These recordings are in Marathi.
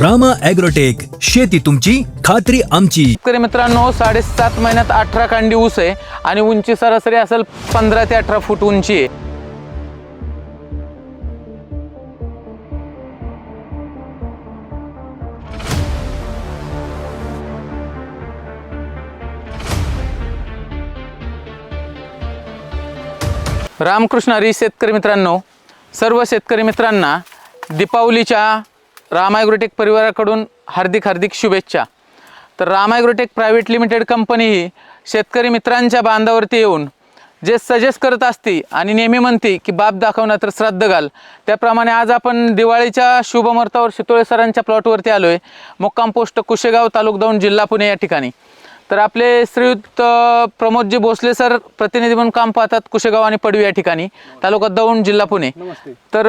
रामा ॲग्रोटेक शेती तुमची खात्री आमची. शेतकरी मित्रांनो साडेसात महिन्यात अठरा कांडी ऊस आहे आणि उंची सरासरी असेल पंधरा ते अठरा फूट उंची आहे. रामकृष्ण हरी शेतकरी मित्रांनो सर्व शेतकरी मित्रांना दीपावलीच्या रामायग्रोटेक परिवाराकडून हार्दिक हार्दिक शुभेच्छा. तर रामायग्रोटेक प्रायव्हेट लिमिटेड कंपनी ही शेतकरी मित्रांच्या बांधावरती येऊन जे सजेस्ट करत असते आणि नेहमी म्हणते की बाप दाखवणार तर श्राद्ध घाल. त्याप्रमाणे आज आपण दिवाळीच्या शुभमुहूर्तावर शितोळे सरांच्या प्लॉटवरती आलो आहे मुक्काम पोस्ट कुशेगाव तालुक दौंड जिल्हा पुणे या ठिकाणी. तर आपले श्रीयुत प्रमोदजी भोसले सर प्रतिनिधी म्हणून काम पाहतात कुशेगाव आणि पडवी या ठिकाणी तालुका दौंड जिल्हा पुणे. तर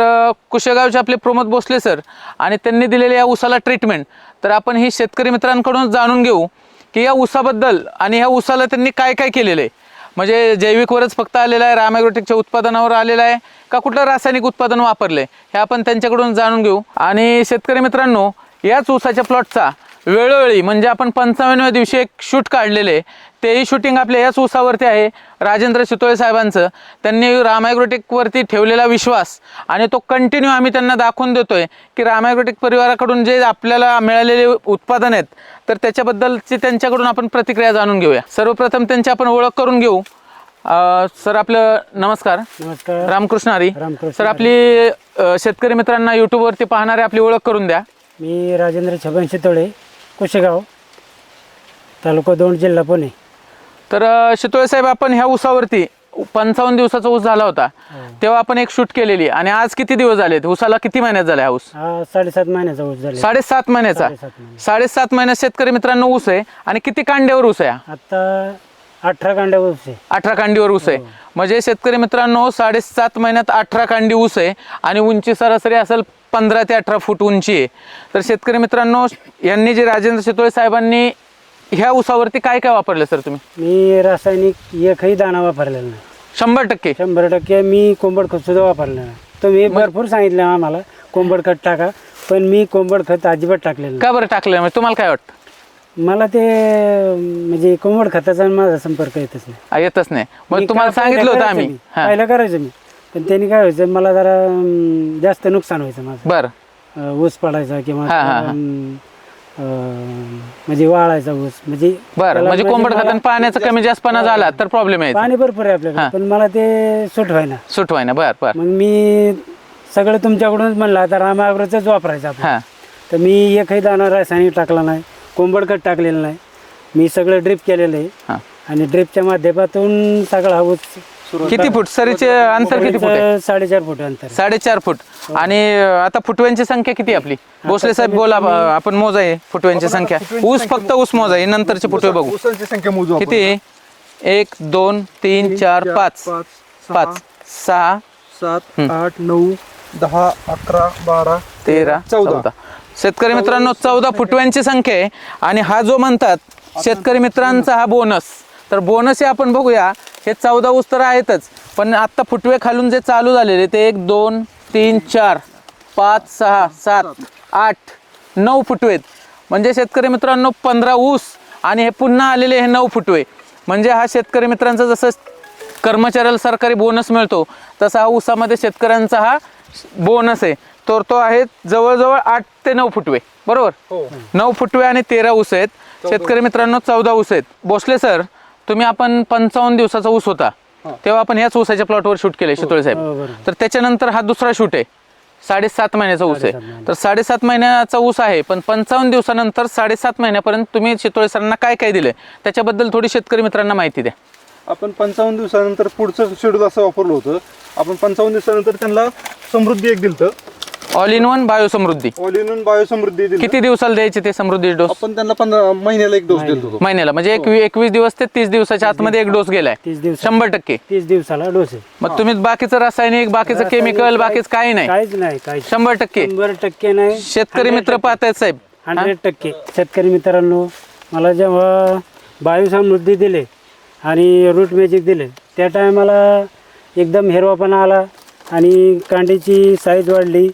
कुशेगावचे आपले प्रमोद भोसले सर आणि त्यांनी दिलेल्या या उसाला ट्रीटमेंट तर आपण ही शेतकरी मित्रांकडून जाणून घेऊ की या उसाबद्दल आणि ह्या उसाला त्यांनी काय काय केलेलं आहे? म्हणजे जैविकवरच फक्त आलेलं आहे रामॅग्रोटेकच्या उत्पादनावर आलेलं आहे का कुठलं रासायनिक उत्पादन वापरलंय? हे आपण त्यांच्याकडून जाणून घेऊ. आणि शेतकरी मित्रांनो याच ऊसाच्या प्लॉटचा वेळोवेळी म्हणजे आपण पंचावन्नव्या दिवशी एक शूट काढलेले. तेही शूटिंग आपल्या याच ऊसावरती आहे राजेंद्र शितोळे साहेबांचं. त्यांनी रामायग्रोटेकवरती ठेवलेला विश्वास आणि तो कंटिन्यू आम्ही त्यांना दाखवून देतोय की रामायग्रोटेक परिवाराकडून जे आपल्याला मिळालेले उत्पादन आहेत तर त्याच्याबद्दलची त्यांच्याकडून आपण प्रतिक्रिया जाणून घेऊया. सर्वप्रथम त्यांची आपण ओळख करून घेऊ. सर आपलं नमस्कार. नमस्कार. रामकृष्ण हरी. सर आपली शेतकरी मित्रांना युट्यूबवरती पाहणारे आपली ओळख करून द्या. मी राजेंद्र छबन शितोळे. कुशेगाव तालुका दोंड जिल्हा पुणे. तर अं, शितोळे साहेब आपण ह्या ऊसावरती पंचावन्न दिवसाचा ऊस झाला होता. तेव्हा आपण एक शूट केलेली आणि आज किती दिवस झालेत? ऊसाला किती महिन्यात झाला हा ऊस? हा साडेसात महिन्याचा ऊस झाले साडेसात महिन्याचा? साडेसात महिने. साडेसात महिन्यात शेतकरी मित्रांनो ऊस आहे आणि किती कांड्यावर ऊस आहे हा? आता अठरा कांड्या ऊस आहे. अठरा कांडीवर ऊस आहे. म्हणजे शेतकरी मित्रांनो साडेसात महिन्यात अठरा कांडी ऊस आहे आणि उंची सरासरी असेल पंधरा ते अठरा फूट उंची आहे. तर शेतकरी मित्रांनो यांनी जे राजेंद्र शितोळे साहेबांनी ह्या ऊसावरती काय काय वापरलं सर तुम्ही? मी रासायनिक एकही दाणा वापरलेला नाही. शंभर टक्के? शंभर टक्के मी कोंबड खत सुद्धा वापरलेला नाही. तुम्ही भरपूर सांगितलं आम्हाला कोंबड खत टाका पण मी कोंबड खत अजिबात टाकलेलं का बरं टाकलं म्हणजे तुम्हाला काय वाटतं? मला ते म्हणजे कोंबड खताचा माझा संपर्क येतच नाही. आ, येतच नाही. मग मी तुम्हाला सांगितलं होतं करायचो आम्ही. मी. हा. पहिलं करायचं मी. पण त्यांनी काय व्हायचं मला जरा अं, जास्त नुकसान व्हायचं माझं. बरं. अं, ऊस पडायचा किंवा हा, हा, हा. अं, अं, म्हणजे वाळायचा ऊस म्हणजे बरं त्याला म्हणजे कोंबड मला- खात्यानं पाण्याचा कमी जास्तपणा झाला तर प्रॉब्लेम आहे पाणी भरपूर आहे आपल्याकडे पण मला ते सुट व्हायना. सुटवाय ना बर बर. मग मी सगळं तुमच्याकडूनच म्हणलं आता रामाग्रोचंच वापरायचं आपण. हा. तर मी एकही दाणा रासायनिक टाकला नाही कोंबड खत टाकलेलं नाही. मी सगळं ड्रिप केलेलं आहे. हा. आणि ड्रिपच्या माध्यमातून सगळा हा ऊस किती फूट? सरीचे अंतर किती फूट आहे? साडेचार फूट अंतर. साडेचार फूट. आणि आता फुटव्यांची संख्या किती आपली? भोसले साहेब बोला आपण मोज आहे फुटव्यांची संख्या. ऊस फक्त ऊस मोज आहे नंतरचे फुटवे बघू. संख्या मोजू आपण. किती एक दोन तीन चार पाच. पाच पाच. सहा. सात आठ नऊ दहा अकरा बारा तेरा चौदा. चौदा. शेतकरी मित्रांनो चौदा फुटव्यांची संख्या आहे. आणि हा जो म्हणतात शेतकरी मित्रांचा हा बोनस. तर बोनस हे आपण बघूया. हे चौदा ऊस तर आहेतच. पण आत्ता फुटवे खालून जे चालू झालेले ते एक दोन तीन चार पाच सहा सात आठ नऊ फुटवेत म्हणजे शेतकरी मित्रांनो पंधरा ऊस आणि हे पुन्हा आलेले हे नऊ फुटवे. म्हणजे हा शेतकरी मित्रांचा जसं कर्मचाऱ्याला सरकारी बोनस मिळतो तसा हा ऊसामध्ये शेतकऱ्यांचा हा बोनस आहे. तर तो आहे जवळजवळ आठ ते नऊ फुटवे. बरोबर? हो. नऊ फुटवे आणि तेरा ऊस आहेत. शेतकरी मित्रांनो चौदा ऊस आहेत. भोसले सर तुम्ही आपण पंचावन्न दिवसाचा ऊस होता तेव्हा आपण याच ऊसाच्या प्लॉटवर शूट केले शितोळे हो, साहेब बरोबर. तर त्याच्यानंतर हा दुसरा शूट आहे साडेसात महिन्याचा ऊस आहे. तर साडेसात महिन्याचा ऊस आहे पण पंचावन्न दिवसानंतर साडेसात महिन्यापर्यंत तुम्ही शितोळे सरांना काय काय दिले त्याच्याबद्दल थोडी शेतकरी मित्रांना माहिती द्या. आपण पंचावन्न दिवसानंतर पुढचं शेड्यूल असं वापरलं होतं. आपण पंचावन्न दिवसानंतर त्यांना समृद्धी एक दिलं ऑल इन वन बायोसमृद्धी ऑल इन बायोसमृद्धी दिली. किती दिवसाला द्यायचे ते समृद्धी डोस आपण त्यांना पंधरा महिन्याला एक डोस दिलो होतो महिन्याला. म्हणजे एक एकवीस दिवस ते तीस दिवसाच्या आतमध्ये एक डोस गेलाय. तीस दिवस शंभर टक्के. तीस दिवसाला डोस आहे. मग तुम्ही बाकीचं रासायनिक बाकीचं केमिकल बाकीचं काही नाही. काहीच नाही शंभर टक्के. शंभर टक्के नाही. शेतकरी मित्र पाहतायत साहेब. हंड्रेड टक्के. शेतकरी मित्रांनो मला जेव्हा बायोसमृद्धी दिले आणि रूट मॅजिक दिले त्या टायमाला एकदम हिरवापणा आला आणि कांड्याची साईज वाढली.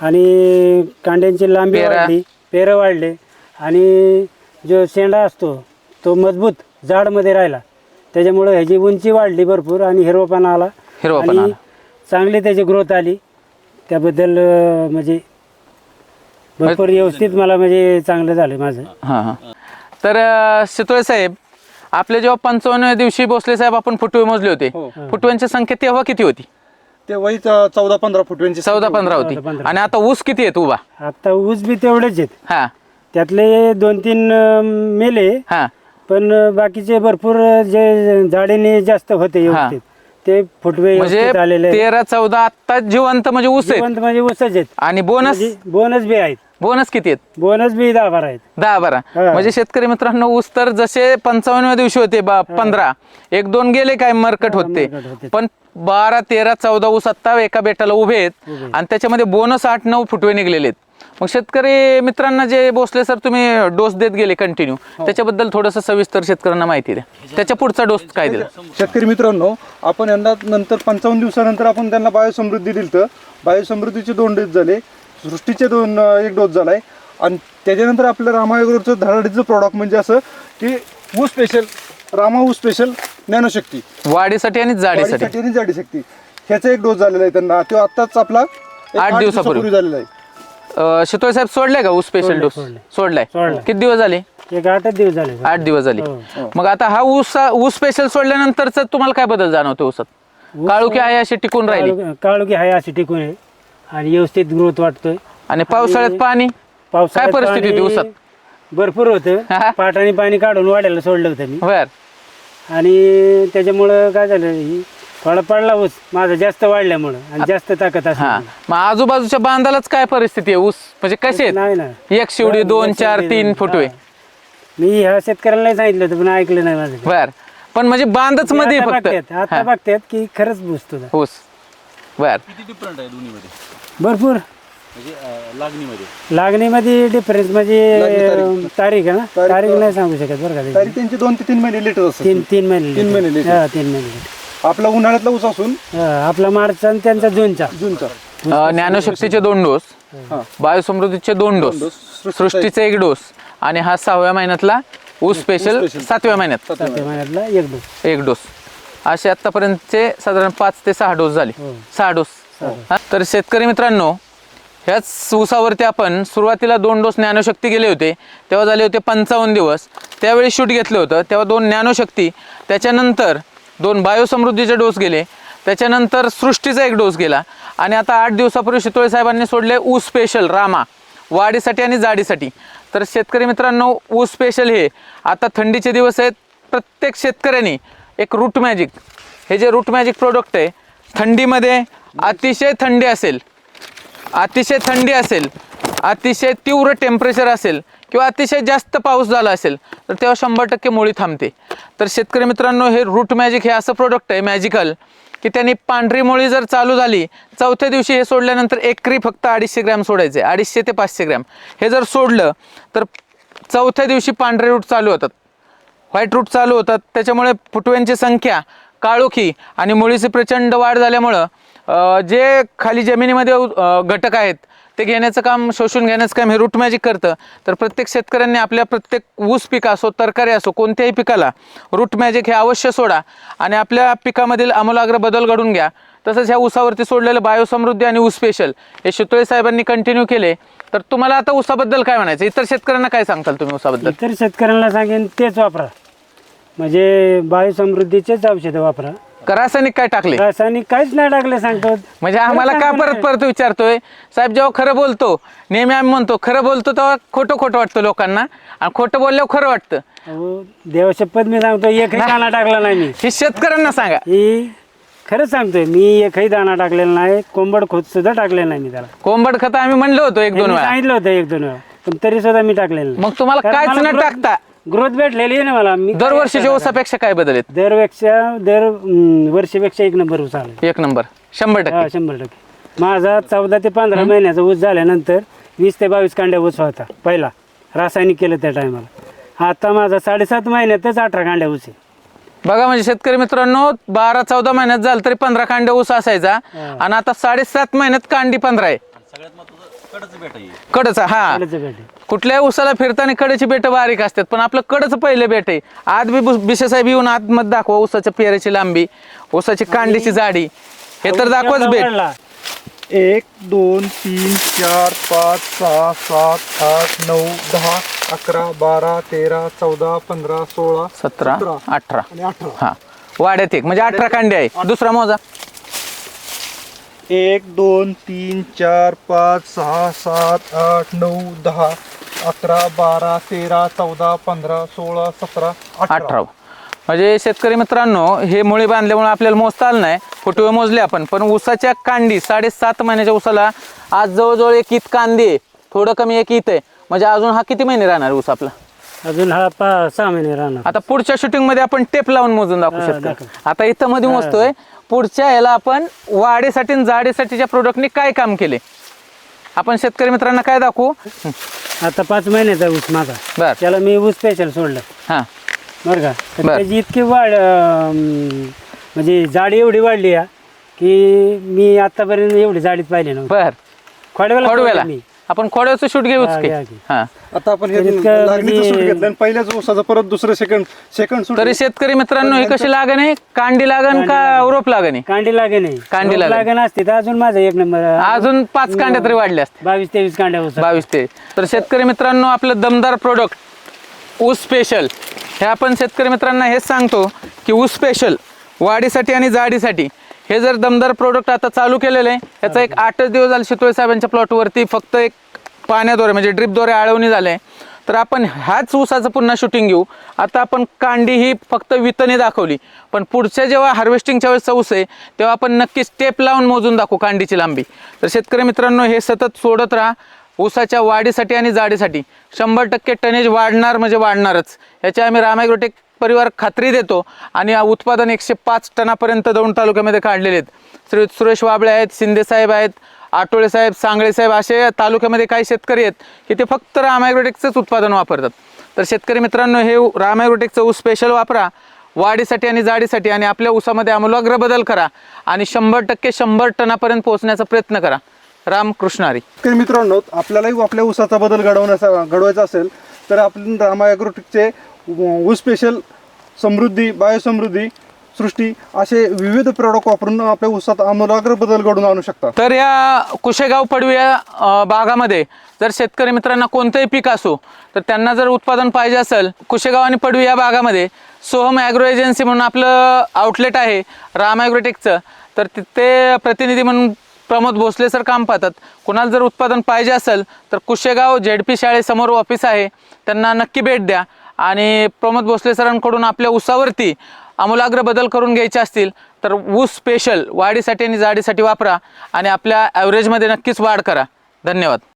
आणि कांड्यांची लांबी पेरा. वाढली पेरं वाढले आणि जो शेंडा असतो तो मजबूत जाडमध्ये राहिला. त्याच्यामुळं ह्याची उंची वाढली भरपूर आणि हिरवापणा आला. हिरवापणा आणि आला. चांगली त्याची ग्रोथ आली. त्याबद्दल अं, म्हणजे भरपूर व्यवस्थित मला म्हणजे चांगलं झालं माझं. हां हां. तर अं, शितोळे साहेब आपल्या जेव्हा पंचावन्न दिवशी भोसले साहेब आपण फुटवे मोजले होते. हो. फुटव्यांची संख्या तेव्हा किती होती? ते वही चौदा पंधरा फुटव्यांची चौदा पंधरा होती. आणि आता ऊस किती आहेत उभा? आता ऊस बी तेवढेच आहेत. हा. त्यातले दोन तीन अं, मेले. हा. पण बाकीचे भरपूर जे जाडीने जास्त होते व्यवस्थित. ते फुटवे म्हणजे व्यवस्थित आलेले आहेत. तेरा चौदा आता जिवंत म्हणजे ऊस आहेत. जिवंत म्हणजे ऊसच आहेत. आणि बोनस म्हणजे बोनस बी आहेत. बोनस किती आहेत? बोनस बी दहा बारा आहेत. दहा बारा. हा. म्हणजे शेतकरी मित्रांनो ऊस तर जसे पंचावन्न दिवशी होते बा- पंधरा. एक दोन गेले काय मरकट होते. मरकट होते. पण बारा तेरा चौदा ऊस आत्ता एका बेटाला उभे आहेत. आणि त्याच्यामध्ये बोनस आठ नऊ फुटवे निघलेले आहेत. मग शेतकरी मित्रांना जे भोसले सर तुम्ही डोस देत गेले कंटिन्यू त्याच्याबद्दल थोडंसं सविस्तर शेतकऱ्यांना माहिती द्या. त्याच्या पुढचा डोस काय दिला? शेतकरी मित्रांनो आपण यंदा नंतर पंचावन्न दिवसानंतर आपण त्यांना बायोसमृद्धी दिली तर बायोसमृद्धीचे दोन डोस झाले. सृष्टीचे दोन एक डोस झालाय. आणि त्याच्यानंतर आपलं रामायगरचं धडाडीचं प्रॉडक्ट म्हणजे असं की ऊ स्पेशल रामा ऊ स्पेशल ज्ञानशक्ती. वाढीसाठी आणि जाडीसाठी. वाढीसाठी आणि जाडीशक्ती. ह्याचा एक डोस झालेला आहे त्यांना. तो आत्ताच आपला एक आठ दिवसापूर्वी. झालेला आहे. अं, शितोळे साहेब सोडले का ऊस स्पेशल डोस? सोडले. सोडलाय. सोडला. किती दिवस झाले? एक आठच दिवस झाले आठ दिवस झाले. हो. मग आता हा ऊस ऊस स्पेशल सोडल्यानंतरच तुम्हाला काय बदल जाणवतो ऊसात? काळुकी आहे अशी टिकून राहिली? काळू- काळुकी आहे अशी टिकून आहे. आणि व्यवस्थित ग्रोथ वाटतोय. आणि पावसाळ्यात पाणी? पावसाळ्यात काय परिस्थिती होती पाणी ऊसात? भरपूर हा. होतं पाटाने पाणी काढून वाढायला सोडलं होतं मी. बर. आणि त्याच्यामुळं काय झालं ही थोडा पडला ऊस. माझा जास्त वाढल्यामुळं आणि जास्त ताकद हा. असं मग आजूबाजूच्या बांधालाच काय परिस्थिती आहे ऊस? म्हणजे कसे नाही ना. एक शिवडी दोन चार तीन फुटवे. मी ह्या शेतकऱ्याला नाही सांगितलं होतं पण ऐकलं नाही माझं. बर. पण म्हणजे बांधच मध्ये आता फक्त. बघतात आता बघतात की खरंच बूस तुझा. ऊस. बर. भरपूर. लागणीमध्ये. डिफरन्स म्हणजे तारीख. आहे ना? तारीख- तारीख नाही सांगू शकत बरं का तरी त्याची. दोन ते तीन महिने लेटर असतात तीन तीन महिने तीन महिने लेट. हा तीन महिने लेट. आपला उन्हाळ्यातला ऊस असून? हा, आपला मार्च आणि त्यांचा जूनचा. जूनचा. अं, ज्ञानशक्तीचे दोन डोस हा. बायोसमृद्धीचे दोन डोस डोस. सृष्टीचे एक. डोस आणि हा सहाव्या महिन्यातला ऊस स्पेशल स्पेशल. सातव्या महिन्यात. सातव्या महिन्यातला एक डोस. एक डोस. असे आतापर्यंतचे साधारण पाच ते सहा डोस झाले. सहा डोस. हा, तर शेतकरी मित्रांनो ह्याच ऊसावरती आपण सुरुवातीला दोन डोस ज्ञानशक्ती गेले होते. तेव्हा झाले होते पंचावन्न दिवस. त्यावेळी शूट घेतलं होतं. तेव्हा दोन ज्ञानशक्ती त्याच्यानंतर दोन बायोसमृद्धीचे डोस गेले. त्याच्यानंतर सृष्टीचा एक डोस गेला. आणि आता आठ दिवसापूर्वी शितोळे साहेबांनी सोडले ऊस स्पेशल रामा. वाढीसाठी आणि जाडीसाठी. तर शेतकरी मित्रांनो ऊस स्पेशल हे आता थंडीचे दिवस आहेत. प्रत्येक शेतकऱ्यांनी एक रूट मॅजिक हे जे रूट मॅजिक प्रोडक्ट आहे थंडीमध्ये अतिशय थंडी असेल अतिशय थंडी असेल अतिशय तीव्र टेम्परेचर असेल किंवा अतिशय जास्त पाऊस झाला असेल तर तेव्हा शंभर टक्के मुळी थांबते. तर शेतकरी मित्रांनो हे रूट मॅजिक हे असं प्रोडक्ट आहे मॅजिकल की त्यांनी पांढरी मुळी जर चालू झाली चौथ्या दिवशी हे सोडल्यानंतर एकरी फक्त अडीचशे ग्रॅम सोडायचे अडीचशे ते पाचशे ग्रॅम. हे जर सोडलं तर चौथ्या दिवशी पांढरे रूट चालू होतात. व्हाईट रूट चालू होतात. त्याच्यामुळे फुटव्यांची संख्या काळोखी आणि मुळीची प्रचंड वाढ झाल्यामुळं जे खाली जमिनीमध्ये घटक आहेत ते घेण्याचं काम शोषून घेण्याचं काम हे रूट मॅजिक करतं. तर प्रत्येक शेतकऱ्यांनी आपल्या प्रत्येक ऊस पीक असो तरकारी असो कोणत्याही पिकाला रूट मॅजिक हे अवश्य सोडा आणि आपल्या पिकामधील आमूलाग्र बदल घडून घ्या. तसंच ह्या ऊसावरती सोडलेलं बायोसमृद्धी आणि ऊस स्पेशल हे शितोळे साहेबांनी कंटिन्यू केले. तर तुम्हाला आता ऊसाबद्दल काय म्हणायचं? इतर शेतकऱ्यांना काय सांगताल तुम्ही ऊसाबद्दल इतर शेतकऱ्यांना सांगेन तेच वापरा. म्हणजे बायोसमृद्धीचेच औषधं वापरा. का रासायनिक काय टाकले? रासायनिक काहीच नाही टाकले सांगतो म्हणजे आम्हाला का परत परत विचारतोय? साहेब जेव्हा खरं बोलतो नेहमी आम्ही म्हणतो खरं बोलतो तेव्हा खोटं खोटं वाटतं लोकांना. आणि खोटं बोलल्यावर खरं वाटतं. अहो मी सांगतो एकही दाणा टाकला नाही मी. हे शेतकऱ्यांना सांगा. ही खरंच सांगतोय मी एकही दाणा टाकलेला नाही कोंबड खोत सुद्धा टाकलेला नाही मी त्याला. कोंबड खत आम्ही म्हणलो होतो एक दोन त्यांनी वेळा. सांगितलं होतं एक दोन वेळा पण तरी सुद्धा मी टाकलेलं नाही. मग तुम्हाला काहीच न growth- टाकता? ग्रोथ भेटलेली आहे ना मला. मी काय दरवर्षीच्या? ऊसापेक्षा काय बदल आहेत? दरपेक्षा दर वर्षीपेक्षा एक नंबर ऊस आला. एक नंबर. शंभर हा टक्के शंभर टक्के. माझा चौदा ते पंधरा महिन्याचा ऊस झाल्यानंतर वीस ते बावीस कांड्या ऊस होता पहिला. रासायनिक केलं त्या टायमाला. आता माझा साडेसात महिन्यातच अठरा कांड्या ऊस आहे. बघा म्हणजे शेतकरी मित्रांनो बारा चौदा महिन्यात झालं तरी पंधरा कांडे ऊस असायचा. आणि आता साडेसात महिन्यात कांडी पंधरा आहे. कडचा हा. कुठल्याही उसाला फिरताना कडेची बेट बारीक असतात पण आपलं कडच पहिलं बेट आहे. आज बी बिशे साहेब येऊन आतमध्ये दाखवा उसाच्या पेऱ्याची लांबी उसाची कांडीची जाडी. हे तर दाखवाच बेट. एक दोन तीन चार पाच सहा सात आठ नऊ दहा अकरा बारा तेरा चौदा पंधरा सोळा सतरा अठरा. आणि अठरा. हा. वाड्यात एक. म्हणजे अठरा कांडे आहे. दुसरा मोजा. एक दोन तीन चार पाच सहा सात आठ नऊ दहा अकरा बारा तेरा चौदा पंधरा सोळा सतरा अठरा. म्हणजे शेतकरी मित्रांनो हे मुळी बांधल्यामुळे आपल्याला मोजता आलं नाही फुटवे मोजले आपण पण ऊसाच्या कांडी साडेसात महिन्याच्या ऊसाला आज जवळजवळ एक ईत कांदी आहे. थोडं कमी एक ईत आहे. म्हणजे अजून हा किती महिने राहणार ऊस आपला? अजून हा पा सहा महिने राहणार. आता पुढच्या शूटिंगमध्ये आपण टेप लावून मोजून दाखवू शकतो. आता इथं मध्ये मोजतोय पुढच्या याला आपण वाढीसाठी आणि जाडीसाठीच्या प्रोडक्टने काय काम केले? आपण शेतकरी मित्रांना काय दाखवू? आता पाच महिन्याचा ऊस माझा बर. त्याला मी ऊस स्पेशल सोडलं. हा. बरं का? तर बर. त्याची इतकी वाढ अं, म्हणजे जाडी एवढी वाढली आहे की मी आतापर्यंत एवढी जाडीत पाहिली नव्हती. बर. खोडव्याला मी. आपण खोडव्याचं शूट घेऊच हा, की. घ्या की. हा. आता आपण हे तर इतकं लागणीचं म्हणजे- सूट घेतलं आणि पहिल्याच ऊसाचं परत दुसरं सेकंड सेकंड सूट तरी शेतकरी मित्रांनो ही कशी लागण आहे? कांडी लागण का रोप लागण आहे? कांडी लागे नाही कांडी रोप लागेल. लागेल असते तर अजून माझा एक नंबर अजून पाच कांड्या तरी वाढल्या असतील. बावीस तेवीस कांड्या बावीस ते. तर शेतकरी मित्रांनो आपलं दमदार प्रोडक्ट ऊस स्पेशल हे आपण शेतकरी मित्रांना हेच सांगतो की ऊस स्पेशल वाढीसाठी आणि जाडीसाठी. हे जर दमदार प्रोडक्ट आता चालू केलेलं आहे याचा एक आठच दिवस झाले शितोळे साहेबांच्या प्लॉटवरती फक्त एक पाण्याद्वारे म्हणजे ड्रिपद्वारे आळवणी झाले. तर आपण ह्याच ऊसाचं पुन्हा शूटिंग घेऊ. आता आपण कांडी ही फक्त वितने दाखवली. पण पुढच्या जेव्हा हार्वेस्टिंगच्या वेळेस ऊस आहे तेव्हा आपण नक्की स्टेप लावून मोजून दाखवू कांडीची लांबी. तर शेतकरी मित्रांनो हे सतत सोडत राहा. ऊसाच्या वाढीसाठी आणि जाडीसाठी शंभर टक्के टनेज वाढणार म्हणजे वाढणारच. याची आम्ही रामायग्रोटेक परिवार खात्री देतो आणि उत्पादन एकशे पाच टनापर्यंत दोन तालुक्यामध्ये काढलेले आहेत. श्री सुरेश वाबळे आहेत शिंदेसाहेब आहेत आटोळे साहेब सांगळे साहेब असे तालुक्यामध्ये काही शेतकरी आहेत की ते फक्त रामायग्रोटेकचंच उत्पादन वापरतात. तर शेतकरी मित्रांनो हे रामायग्रोटेकचं ऊस स्पेशल वापरा. वाढीसाठी आणि जाडीसाठी आणि आपल्या ऊसामध्ये आमूलाग्र बदल करा आणि शंभर टक्के शंभर टनापर्यंत पोहोचण्याचा प्रयत्न करा. रामकृष्ण हरी. शेतकरी मित्रांनो आपल्यालाही आपल्या ऊसाचा बदल घडवण्याचा घडवायचा असेल तर आपण रामा ॲग्रोटेकचे ऊस स्पेशल समृद्धी बायोसमृद्धी सृष्टी असे विविध प्रॉडक्ट वापरून आपल्या ऊसात आमूलाग्र बदल घडवून आणू शकता. तर या कुशेगाव पडवी या भागामध्ये जर शेतकरी मित्रांना कोणतंही पीक असो तर त्यांना जर उत्पादन पाहिजे असेल कुशेगाव आणि पडवी या भागामध्ये सोहम ॲग्रो एजन्सी म्हणून आपलं आउटलेट आहे राम ॲग्रोटेकचं तर तिथे प्रतिनिधी म्हणून प्रमोद भोसले सर काम पाहतात. कुणाला जर उत्पादन पाहिजे असेल तर कुशेगाव झेड पी शाळेसमोर ऑफिस आहे. त्यांना नक्की भेट द्या. आणि प्रमोद भोसले सरांकडून आपल्या ऊसावरती आमूलाग्र बदल करून घ्यायचे असतील तर ऊस स्पेशल वाढीसाठी आणि जाडीसाठी वापरा. आणि आपल्या ॲव्हरेजमध्ये नक्कीच वाढ करा. धन्यवाद.